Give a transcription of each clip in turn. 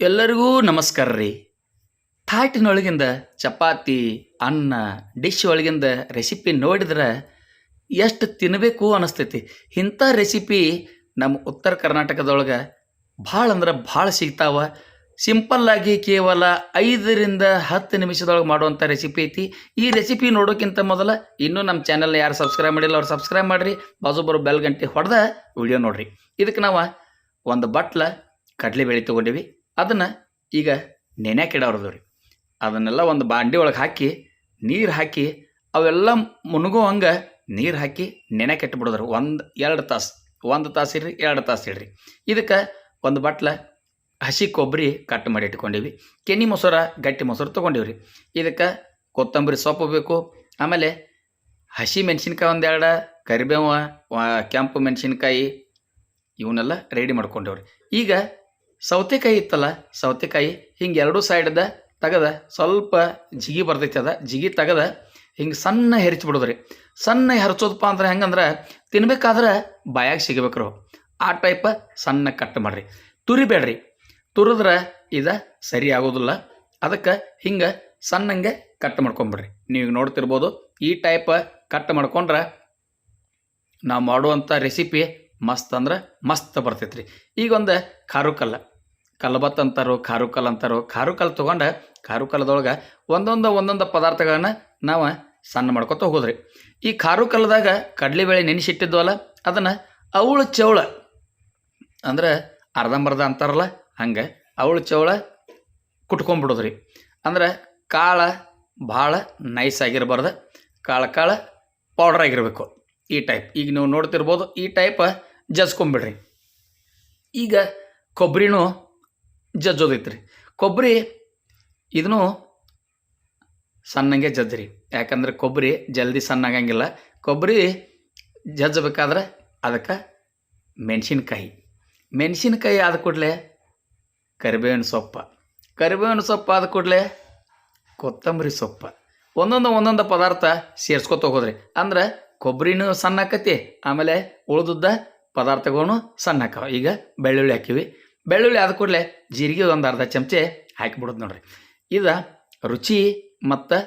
ಎಲ್ಲರಿಗೂ ನಮಸ್ಕಾರ ರೀ. ಥಾಟಿನೊಳಗಿಂದ ಚಪಾತಿ, ಅನ್ನ ಡಿಶ್ ಒಳಗಿಂದ ರೆಸಿಪಿ ನೋಡಿದ್ರೆ ಎಷ್ಟು ತಿನ್ನಬೇಕು ಅನಿಸ್ತೈತಿ. ಇಂಥ ರೆಸಿಪಿ ನಮ್ಮ ಉತ್ತರ ಕರ್ನಾಟಕದೊಳಗೆ ಭಾಳ ಅಂದ್ರೆ ಭಾಳ ಸಿಗ್ತಾವ. ಸಿಂಪಲ್ಲಾಗಿ ಕೇವಲ ಐದರಿಂದ ಹತ್ತು ನಿಮಿಷದೊಳಗೆ ಮಾಡುವಂಥ ರೆಸಿಪಿ ಐತಿ. ಈ ರೆಸಿಪಿ ನೋಡೋಕ್ಕಿಂತ ಮೊದಲ ಇನ್ನೂ ನಮ್ಮ ಚಾನಲ್ನ ಯಾರು ಸಬ್ಸ್ಕ್ರೈಬ್ ಮಾಡಿಲ್ಲ ಅವ್ರು ಸಬ್ಸ್ಕ್ರೈಬ್ ಮಾಡಿರಿ. ಬಾಜು ಬರೋ ಬೆಲ್ ಗಂಟೆ ಹೊಡೆದ ವಿಡಿಯೋ ನೋಡಿರಿ. ಇದಕ್ಕೆ ನಾವು ಒಂದು ಬಟ್ಲ ಕಡಲೆಬೇಳೆ ತೊಗೊಂಡಿವಿ. ಅದನ್ನು ಈಗ ನೆನೆಯಾಕೆ ಇಡೋರ್ದು ರೀ ಅದನ್ನೆಲ್ಲ ಒಂದು ಬಾಂಡಿ ಒಳಗೆ ಹಾಕಿ, ನೀರು ಹಾಕಿ, ಅವೆಲ್ಲ ಮುನುಗೋ ಹಂಗೆ ನೀರು ಹಾಕಿ ನೆನೆಯಾಕೆ ಇಟ್ಬಿಡೋದ್ರಿ ಒಂದು, ಎರಡು ತಾಸು, ಒಂದು ತಾಸು ಇಡ್ರಿ ಎರಡು ತಾಸು ಇಡ್ರಿ. ಇದಕ್ಕೆ ಒಂದು ಬಟ್ಲ ಹಸಿ ಕೊಬ್ಬರಿ ಕಟ್ ಮಾಡಿ ಇಟ್ಕೊಂಡಿವಿ. ಕೆನಿ ಮೊಸರ, ಗಟ್ಟಿ ಮೊಸರು ತೊಗೊಂಡಿವ್ರಿ. ಇದಕ್ಕೆ ಕೊತ್ತಂಬರಿ ಸೊಪ್ಪು ಬೇಕು, ಆಮೇಲೆ ಹಸಿ ಮೆಣಸಿನ್ಕಾಯಿ ಒಂದೆರಡು ಕರಿಬೇವು ಕೆಂಪು ಮೆಣಸಿನ್ಕಾಯಿ, ಇವನ್ನೆಲ್ಲ ರೆಡಿ ಮಾಡ್ಕೊಂಡೇವ್ರಿ. ಈಗ ಸೌತೆಕಾಯಿ ಇತ್ತಲ್ಲ, ಸೌತೆಕಾಯಿ ಹಿಂಗೆ ಎರಡೂ ಸೈಡ್ದ ತೆಗದ ಸ್ವಲ್ಪ ಜಿಗಿ ಬರ್ತೈತಿ ಅದ, ಜಿಗಿ ತೆಗದ ಹಿಂಗೆ ಸಣ್ಣ ಹೆರಿಚ್ಬಿಡೋದ್ರಿ ಸಣ್ಣ ಹೆರಚೋದಪ್ಪ ಅಂದ್ರೆ ಹೆಂಗಂದ್ರೆ ತಿನ್ಬೇಕಾದ್ರೆ ಬಾಯಾಗ ಸಿಗಬೇಕ್ರಿ. ಆ ಟೈಪ ಸಣ್ಣ ಕಟ್ ಮಾಡ್ರಿ. ತುರಿಬೇಡ್ರಿ. ತುರಿದ್ರೆ ಇದು ಸರಿ ಆಗೋದಿಲ್ಲ. ಅದಕ್ಕೆ ಹಿಂಗೆ ಸಣ್ಣಂಗೆ ಕಟ್ ಮಾಡ್ಕೊಂಬಿಡ್ರಿ. ನೀವು ನೋಡ್ತಿರ್ಬೋದು ಈ ಟೈಪ್ ಕಟ್ ಮಾಡ್ಕೊಂಡ್ರೆ ನಾವು ಮಾಡುವಂಥ ರೆಸಿಪಿ ಮಸ್ತ್ ಅಂದ್ರೆ ಮಸ್ತ್ ಬರ್ತೈತ್ರಿ. ಈಗ ಒಂದು ಖಾರುಕಲ್ಲ ಕಲ್ಬತ್ ಅಂತಾರೋ, ಖಾರುಕಲ್ ಅಂತಾರೋ, ಖಾರುಕಲ್ ತೊಗೊಂಡು ಖಾರುಕಲ್ದೊಳಗೆ ಒಂದೊಂದು ಒಂದೊಂದು ಪದಾರ್ಥಗಳನ್ನ ನಾವು ಸಣ್ಣ ಮಾಡ್ಕೊತ ಹೋಗೋದ್ರಿ. ಈ ಖಾರುಕಲ್ಲದಾಗ ಕಡಲೆಬೇಳೆ ನೆನೆಸಿಟ್ಟಿದ್ವಲ್ಲ, ಅದನ್ನು ಅವಳು ಚೌಳ, ಅಂದ್ರೆ ಅರ್ಧಂಬರ್ಧ ಅಂತಾರಲ್ಲ, ಹಂಗೆ ಅವಳು ಚೌಳ ಕುಟ್ಕೊಂಡ್ಬಿಡೋದ್ರಿ. ಅಂದ್ರೆ ಕಾಳ ಭಾಳ ನೈಸ್ ಆಗಿರಬಾರ್ದು, ಕಾಳ ಕಾಳ ಪೌಡರ್ ಆಗಿರಬೇಕು ಈ ಟೈಪ್ ಈಗ ನೀವು ನೋಡ್ತಿರ್ಬೋದು ಈ ಟೈಪ್ ಜಸ್ಕೊಂಬಿಡ್ರಿ ಈಗ ಕೊಬ್ಬರಿನೂ ಜಜ್ಜೋದೈತ್ರಿ. ಕೊಬ್ಬರಿ ಇದನ್ನು ಸಣ್ಣಂಗೆ ಜಜ್ಜ್ರಿ. ಯಾಕಂದ್ರೆ ಕೊಬ್ಬರಿ ಜಲ್ದಿ ಸಣ್ಣಾಗಂಗಿಲ್ಲ. ಕೊಬ್ಬರಿ ಜಜ್ಜಬೇಕಾದ್ರೆ ಅದಕ್ಕೆ ಮೆಣಸಿನ್ಕಾಯಿ. ಮೆಣಸಿನ್ಕಾಯಿ ಆದ ಕೂಡಲೇ ಕರಿಬೇವಿನ ಸೊಪ್ಪು. ಕರಿಬೇವಿನ ಸೊಪ್ಪು ಆದ ಕೂಡಲೇ ಕೊತ್ತಂಬರಿ ಸೊಪ್ಪು. ಒಂದೊಂದು ಒಂದೊಂದು ಪದಾರ್ಥ ಸೇರ್ಸ್ಕೊತ ಹೋಗೋದ್ರಿ. ಅಂದ್ರೆ ಕೊಬ್ಬರಿನೂ ಸಣ್ಣ ಆಕತಿ ಆಮೇಲೆ ಉಳ್ದದ್ದ ಪದಾರ್ಥಗಳೂ ಸಣ್ಣ ಈಗ ಬೆಳ್ಳುಳ್ಳಿ ಹಾಕಿವಿ. ಬೆಳ್ಳುಳ್ಳಿ ಆದ ಕೂಡಲೇ ಜೀರಿಗೆ ಒಂದು ಅರ್ಧ ಚಮಚೆ ಹಾಕಿಬಿಡೋದು ನೋಡ್ರಿ. ಇದು ರುಚಿ ಮತ್ತು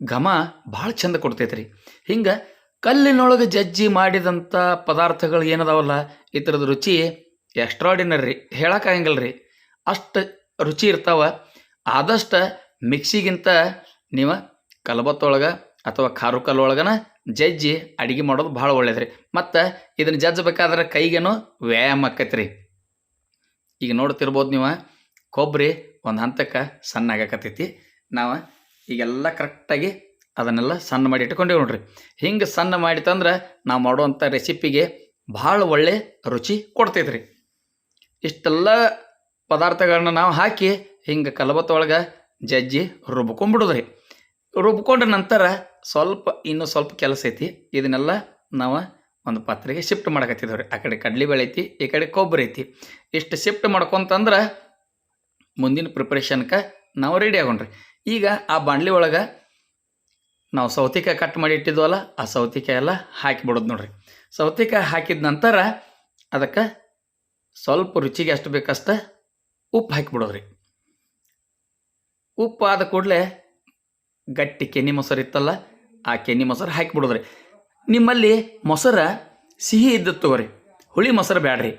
ಘಮ ಭಾಳ ಚಂದ ಕೊಡ್ತೈತ್ರಿ. ಹಿಂಗೆ ಕಲ್ಲಿನೊಳಗೆ ಜಜ್ಜಿ ಮಾಡಿದಂಥ ಪದಾರ್ಥಗಳು ಏನದಾವಲ್ಲ, ಈ ಥರದ ರುಚಿ ಎಕ್ಸ್ಟ್ರಾಡಿನರಿ ಹೇಳೋಕ್ಕಾಗಂಗಿಲ್ಲ ರೀ ಅಷ್ಟು ರುಚಿ ಇರ್ತಾವ, ಆದಷ್ಟು ಮಿಕ್ಸಿಗಿಂತ ನೀವು ಕಲಬತ್ತೊಳಗೆ ಅಥವಾ ಖಾರು ಕಲ್ಲೊಳಗನ ಜಜ್ಜಿ ಅಡಿಗೆ ಮಾಡೋದು ಭಾಳ ಒಳ್ಳೇದು ರೀ ಮತ್ತು ಇದನ್ನು ಜಜ್ಜಬೇಕಾದ್ರೆ ಕೈಗೇನು ವ್ಯಾಯಾಮ ಆಕೈತೆ ರೀ ಈಗ ನೋಡ್ತಿರ್ಬೋದು ನೀವು ಕೊಬ್ಬರಿ ಒಂದು ಹಂತಕ್ಕೆ ಸಣ್ಣ ಆಗಕತ್ತೈತಿ. ನಾವು ಈಗೆಲ್ಲ ಕರೆಕ್ಟಾಗಿ ಅದನ್ನೆಲ್ಲ ಸಣ್ಣ ಮಾಡಿ ಇಟ್ಕೊಂಡೇವೆ ನೋಡ್ರಿ. ಹಿಂಗೆ ಸಣ್ಣ ಮಾಡಿ ತಂದ್ರೆ ನಾವು ಮಾಡುವಂಥ ರೆಸಿಪಿಗೆ ಭಾಳ ಒಳ್ಳೆ ರುಚಿ ಕೊಡ್ತೈತೆ ರೀ ಇಷ್ಟೆಲ್ಲ ಪದಾರ್ಥಗಳನ್ನ ನಾವು ಹಾಕಿ ಹಿಂಗೆ ಕಲಬತ್ತೊಳಗೆ ಜಜ್ಜಿ ರುಬ್ಕೊಂಡ್ಬಿಡೋದ್ರಿ. ರುಬ್ಕೊಂಡ ನಂತರ ಸ್ವಲ್ಪ, ಇನ್ನೂ ಸ್ವಲ್ಪ ಕೆಲಸ ಐತಿ. ಇದನ್ನೆಲ್ಲ ನಾವು ಒಂದು ಪಾತ್ರೆಗೆ ಶಿಫ್ಟ್ ಮಾಡಕತ್ತಿದ್ದವ್ರಿ. ಆ ಕಡೆ ಕಡ್ಲಿಬೇಳೆ ಐತಿ, ಈ ಕಡೆ ಕೊಬ್ಬರಿ ಐತಿ. ಇಷ್ಟು ಶಿಫ್ಟ್ ಮಾಡ್ಕೊಂತಂದ್ರೆ ಮುಂದಿನ ಪ್ರಿಪ್ರೇಷನ್ಗೆ ನಾವು ರೆಡಿ ಆಗೋಣ್ರಿ. ಈಗ ಆ ಬಾಣಲಿ ಒಳಗೆ ನಾವು ಸೌತಿಕಾಯಿ ಕಟ್ ಮಾಡಿ ಇಟ್ಟಿದ್ವಲ್ಲ, ಆ ಸೌತಿಕಾಯಿ ಎಲ್ಲ ಹಾಕಿಬಿಡೋದು ನೋಡ್ರಿ. ಸೌತಿಕಾಯಿ ಹಾಕಿದ ನಂತರ ಅದಕ್ಕೆ ಸ್ವಲ್ಪ ರುಚಿಗೆ ಎಷ್ಟು ಬೇಕಷ್ಟ ಉಪ್ಪು ಹಾಕಿಬಿಡೋದ್ರಿ ಉಪ್ಪು ಆದ ಕೂಡಲೇ ಗಟ್ಟಿ ಕೆನಿ ಮೊಸರು ಇತ್ತಲ್ಲ, ಆ ಕೆನಿ ಮೊಸರು ಹಾಕಿಬಿಡೋದ್ರಿ ನಿಮ್ಮಲ್ಲಿ ಮೊಸರ ಸಿಹಿ ಇದ್ದದ್ದು ತಗೋರಿ. ಹುಳಿ ಮೊಸರು ಬ್ಯಾಡ್ರಿ.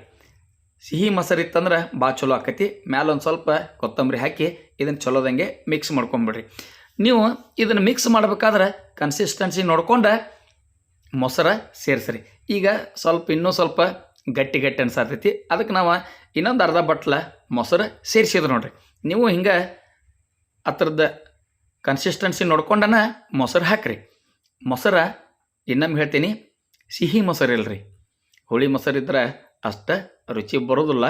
ಸಿಹಿ ಮೊಸರು ಇತ್ತಂದ್ರೆ ಭಾಳ ಚಲೋ ಆಕತಿ. ಮ್ಯಾಲೊಂದು ಸ್ವಲ್ಪ ಕೊತ್ತಂಬರಿ ಹಾಕಿ ಇದನ್ನು ಚಲೋದಂಗೆ ಮಿಕ್ಸ್ ಮಾಡ್ಕೊಂಬಿಡ್ರಿ. ನೀವು ಇದನ್ನು ಮಿಕ್ಸ್ ಮಾಡಬೇಕಾದ್ರೆ ಕನ್ಸಿಸ್ಟೆನ್ಸಿ ನೋಡ್ಕೊಂಡು ಮೊಸರ ಸೇರಿಸ್ರಿ. ಈಗ ಸ್ವಲ್ಪ ಇನ್ನೂ ಸ್ವಲ್ಪ ಗಟ್ಟಿ ಗಟ್ಟಿ ಅನ್ಸಾತೈತಿ. ಅದಕ್ಕೆ ನಾವು ಇನ್ನೊಂದು ಅರ್ಧ ಬಟ್ಲ ಮೊಸರು ಸೇರಿಸಿದ್ರು ನೋಡ್ರಿ. ನೀವು ಹಿಂಗೆ ಆ ಥರದ ಕನ್ಸಿಸ್ಟೆನ್ಸಿ ನೋಡ್ಕೊಂಡನ ಮೊಸರು ಹಾಕ್ರಿ. ಮೊಸರ ಇನ್ನೊಮ್ಮೆ ಹೇಳ್ತೀನಿ, ಸಿಹಿ ಮೊಸರು ಇಲ್ರಿ. ಹುಳಿ ಮೊಸರು ಇದ್ರೆ ಅಷ್ಟು ರುಚಿ ಬರೋದಿಲ್ಲ.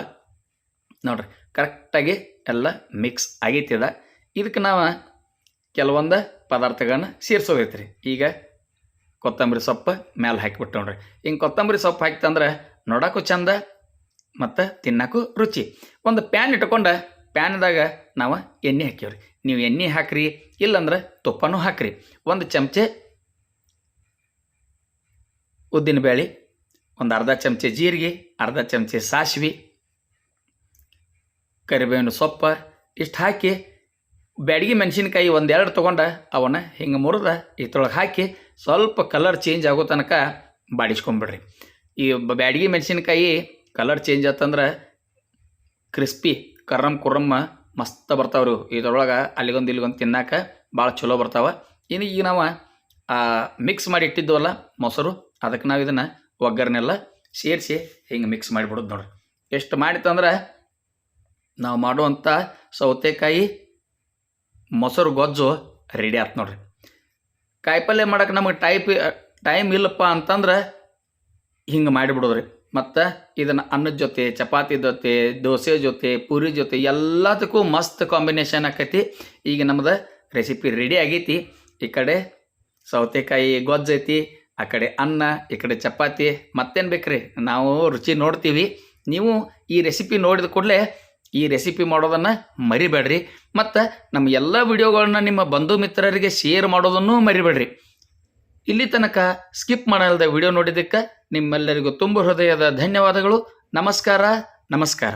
ನೋಡ್ರಿ ಕರೆಕ್ಟಾಗಿ ಎಲ್ಲ ಮಿಕ್ಸ್ ಆಗೈತಿದ ಇದಕ್ಕೆ ನಾವು ಕೆಲವೊಂದು ಪದಾರ್ಥಗಳನ್ನ ಸೇರಿಸೋದೈತ್ರಿ ಈಗ ಕೊತ್ತಂಬರಿ ಸೊಪ್ಪು ಮೇಲೆ ಹಾಕಿಬಿಟ್ಟು ನೋಡ್ರಿ. ಹಿಂಗೆ ಕೊತ್ತಂಬರಿ ಸೊಪ್ಪು ಹಾಕ್ತಂದ್ರೆ ನೋಡೋಕ್ಕೂ ಚಂದ ಮತ್ತು ತಿನ್ನೋಕ್ಕೂ ರುಚಿ. ಒಂದು ಪ್ಯಾನ್ ಇಟ್ಕೊಂಡು ಪ್ಯಾನ್ದಾಗ ನಾವು ಎಣ್ಣೆ ಹಾಕೀವ್ರಿ ನೀವು ಎಣ್ಣೆ ಹಾಕ್ರಿ, ಇಲ್ಲಂದ್ರೆ ತುಪ್ಪನೂ ಹಾಕ್ರಿ. ಒಂದು ಚಮಚೆ ಉದ್ದಿನಬೇಳೆ ಒಂದು ಅರ್ಧ ಚಮಚೆ ಜೀರಿಗೆ, ಅರ್ಧ ಚಮಚೆ ಸಾಸಿವೆ, ಕರಿಬೇವಿನ ಸೊಪ್ಪು ಇಷ್ಟು ಹಾಕಿ ಬ್ಯಾಡಗಿ ಮೆಣಸಿನ್ಕಾಯಿ ಒಂದೆರಡು ತೊಗೊಂಡು ಅವನ್ನ ಹಿಂಗೆ ಮುರಿದ ಇದ್ರೊಳಗೆ ಹಾಕಿ ಸ್ವಲ್ಪ ಕಲರ್ ಚೇಂಜ್ ಆಗೋ ತನಕ ಬಾಡಿಸ್ಕೊಂಬಿಡ್ರಿ ಈ ಬ್ಯಾಡಗಿ ಮೆಣಸಿನ್ಕಾಯಿ ಕಲರ್ ಚೇಂಜ್ ಆತಂದ್ರೆ ಕ್ರಿಸ್ಪಿ ಕರ್ರಮ್ ಕುರ್ರಮ್ಮ ಮಸ್ತ್ ಬರ್ತಾವ್ರಿ. ಇದ್ರೊಳಗೆ ಅಲ್ಲಿಗೊಂದು ಇಲ್ಲಿಗೊಂದು ತಿನ್ನಾಕ ಭಾಳ ಚಲೋ ಬರ್ತಾವ ಇನ್ನು ಈಗ ನಾವು ಮಿಕ್ಸ್ ಮಾಡಿ ಇಟ್ಟಿದ್ವಲ್ಲ ಮೊಸರು ಅದಕ್ಕೆ ನಾವು ಇದನ್ನು ಒಗ್ಗರಣೆಲ್ಲ ಸೇರಿಸಿ ಹಿಂಗೆ ಮಿಕ್ಸ್ ಮಾಡಿಬಿಡೋದು ನೋಡ್ರಿ. ಎಷ್ಟು ಮಾಡಿತ್ತಂದ್ರೆ ನಾವು ಮಾಡುವಂಥ ಸೌತೆಕಾಯಿ ಮೊಸರು ಗೊಜ್ಜು ರೆಡಿ ಆಯ್ತು ನೋಡ್ರಿ. ಕಾಯಿಪಲ್ಯ ಮಾಡೋಕೆ ನಮಗೆ ಟೈಪ್ ಟೈಮ್ ಇಲ್ಲಪ್ಪ ಅಂತಂದ್ರೆ ಹಿಂಗೆ ಮಾಡಿಬಿಡೋದ್ರಿ. ಮತ್ತು ಇದನ್ನು ಅನ್ನದ ಜೊತೆ, ಚಪಾತಿ ಜೊತೆ, ದೋಸೆ ಜೊತೆ, ಪೂರಿ ಜೊತೆ ಎಲ್ಲದಕ್ಕೂ ಮಸ್ತ್ ಕಾಂಬಿನೇಷನ್ ಆಕೈತಿ. ಈಗ ನಮ್ದು ರೆಸಿಪಿ ರೆಡಿ ಆಗೈತಿ. ಈ ಕಡೆ ಸೌತೆಕಾಯಿ ಗೊಜ್ಜೈತಿ ಆ ಕಡೆ ಅನ್ನ, ಈ ಕಡೆ ಚಪಾತಿ, ಮತ್ತೇನು ಬೇಕ್ರಿ? ನಾವು ರುಚಿ ನೋಡ್ತೀವಿ. ನೀವು ಈ ರೆಸಿಪಿ ನೋಡಿದ ಕೂಡಲೇ ಈ ರೆಸಿಪಿ ಮಾಡೋದನ್ನು ಮರಿಬೇಡ್ರಿ. ಮತ್ತು ನಮ್ಮ ಎಲ್ಲ ವಿಡಿಯೋಗಳನ್ನ ನಿಮ್ಮ ಬಂಧು ಮಿತ್ರರಿಗೆ ಶೇರ್ ಮಾಡೋದನ್ನು ಮರಿಬೇಡ್ರಿ. ಇಲ್ಲಿ ತನಕ ಸ್ಕಿಪ್ ಮಾಡಲ್ದ ವಿಡಿಯೋ ನೋಡಿದ್ದಕ್ಕೆ ನಿಮ್ಮೆಲ್ಲರಿಗೂ ತುಂಬ ಹೃದಯದ ಧನ್ಯವಾದಗಳು. ನಮಸ್ಕಾರ ನಮಸ್ಕಾರ.